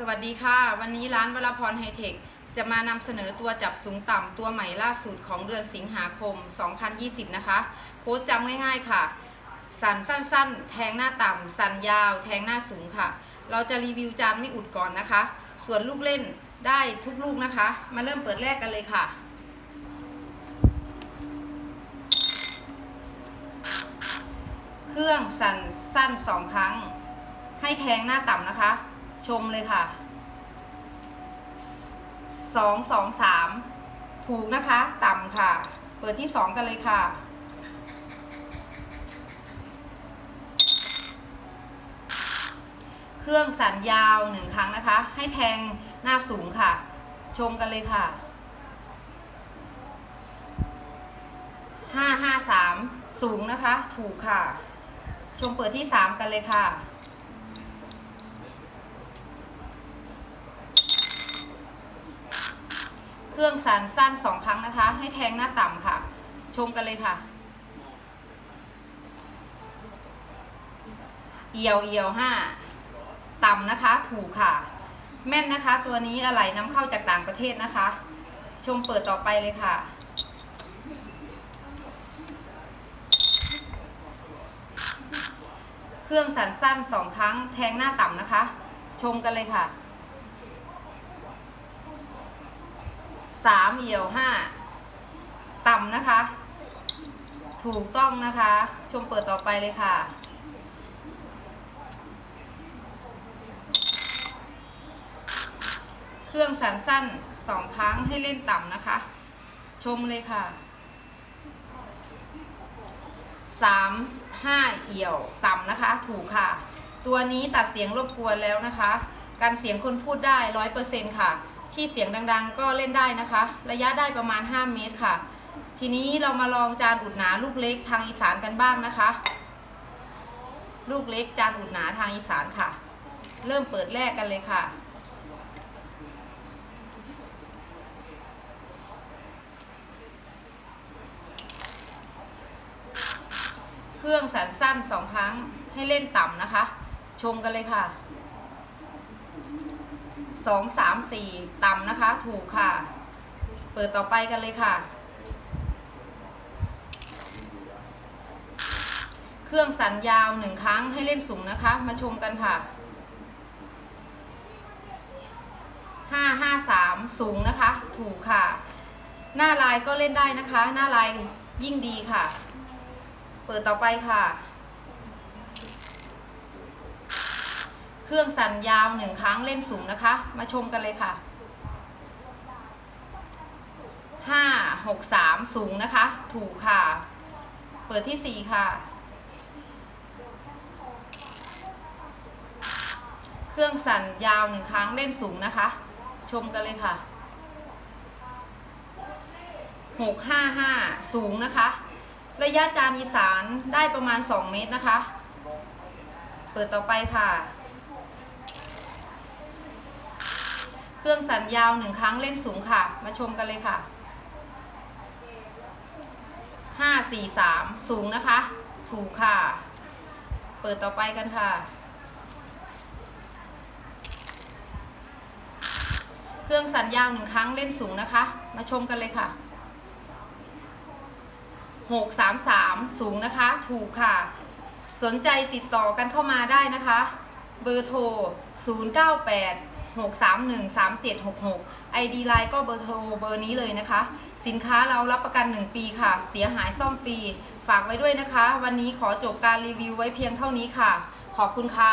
สวัสดีค่ะ วันนี้ร้านวรพรไฮเทคจะมานำเสนอตัวจับสูงต่ำตัวใหม่ล่าสุดของเดือนสิงหาคม 2020 นะคะโค้ดจำง่ายๆค่ะ สันสั้นๆ แทงหน้าต่ำ สันยาว แทงหน้าสูงค่ะ เราจะรีวิวจานไม่อุดก่อนนะคะ ส่วนลูกเล่นได้ทุกลูกนะคะ มาเริ่มเปิดแรกกันเลยค่ะเครื่องสั่นสั้นสองครั้ง ให้แทงหน้าต่ำนะคะ ชมเลยค่ะสองสองสามถูกนะคะ ต่ำค่ะ เปิดที่สองกันเลยค่ะ เครื่องสันยาวหนึ่งครั้งนะคะ ให้แทงหน้าสูงค่ะ ชมกันเลยค่ะห้าห้าสามสูงนะคะ ถูกค่ะ ชมเปิดที่สามกันเลยค่ะ เครื่องสันสั้นสองครั้งนะคะ ให้แทงหน้าต่ำค่ะ ชมกันเลยค่ะ เอียวเอียวห้าต่ำนะคะ ถูกค่ะ แม่นนะคะ ตัวนี้อะไรนำเข้าจากต่างประเทศนะคะ ชมเปิดต่อไปเลยค่ะเครื่องสั่นสั้นสองครั้งแทงหน้าต่ำนะคะ ชมกันเลยค่ะ สามเอี่ยวห้าต่ำนะคะ ถูกต้องนะคะ ชมเปิดต่อไปเลยค่ะ เครื่องสันสั้นสองครั้งให้เล่นต่ำนะคะ ชมเลยค่ะสามห้าเอี่ยวต่ำนะคะ ถูกค่ะ ตัวนี้ตัดเสียงรบกวนแล้วนะคะ การเสียงคนพูดได้ร้อยเปอร์เซ็นค่ะ ที่เสียงดังๆ ก็เล่นได้นะคะ ระยะได้ประมาณ 5 เมตรค่ะ ทีนี้เรามาลองจานอุดหนาลูกเล็กทางอีสานกันบ้างนะคะ ลูกเล็กจานอุดหนาทางอีสานค่ะ เริ่มเปิดแรกกันเลยค่ะเครื่องสันสั้นสองครั้งให้เล่นต่ำนะคะ ชมกันเลยค่ะ สองสามสี่ต่ำนะคะ ถูกค่ะ เปิดต่อไปกันเลยค่ะ เครื่องสันยาวหนึ่งครั้งให้เล่นสูงนะคะ มาชมกันค่ะห้าห้าสามสูงนะคะ ถูกค่ะ หน้าลายก็เล่นได้นะคะ หน้าลายยิ่งดีค่ะ เปิดต่อไปค่ะ เครื่องสั่นยาวหนึ่งครั้งเล่นสูงนะคะ มาชมกันเลยค่ะห้าหกสามสูงนะคะ ถูกค่ะ เปิดที่สี่ค่ะ เครื่องสั่นยาวหนึ่งครั้งเล่นสูงนะคะ ชมกันเลยค่ะหกห้าห้าสูงนะคะ ระยะจานอีสานได้ประมาณ2เมตรนะคะ เปิดต่อไปค่ะ เครื่องสันยาวหนึ่งครั้งเล่นสูงค่ะ มาชมกันเลยค่ะห้าสี่สามสูงนะคะ ถูกค่ะ เปิดต่อไปกันค่ะ เครื่องสันยาวหนึ่งครั้งเล่นสูงนะคะ มาชมกันเลยค่ะหกสามสามสูงนะคะ ถูกค่ะ สนใจติดต่อกันเข้ามาได้นะคะ เบอร์โทร 0 6 3 1 3 7 6 6 ID ไลน์ก็เบอร์โทรเบอร์นี้เลยนะคะ สินค้าเรารับประกัน 1 ปีค่ะ เสียหายซ่อมฟรี ฝากไว้ด้วยนะคะ วันนี้ขอจบการรีวิวไว้เพียงเท่านี้ค่ะ ขอบคุณค่ะ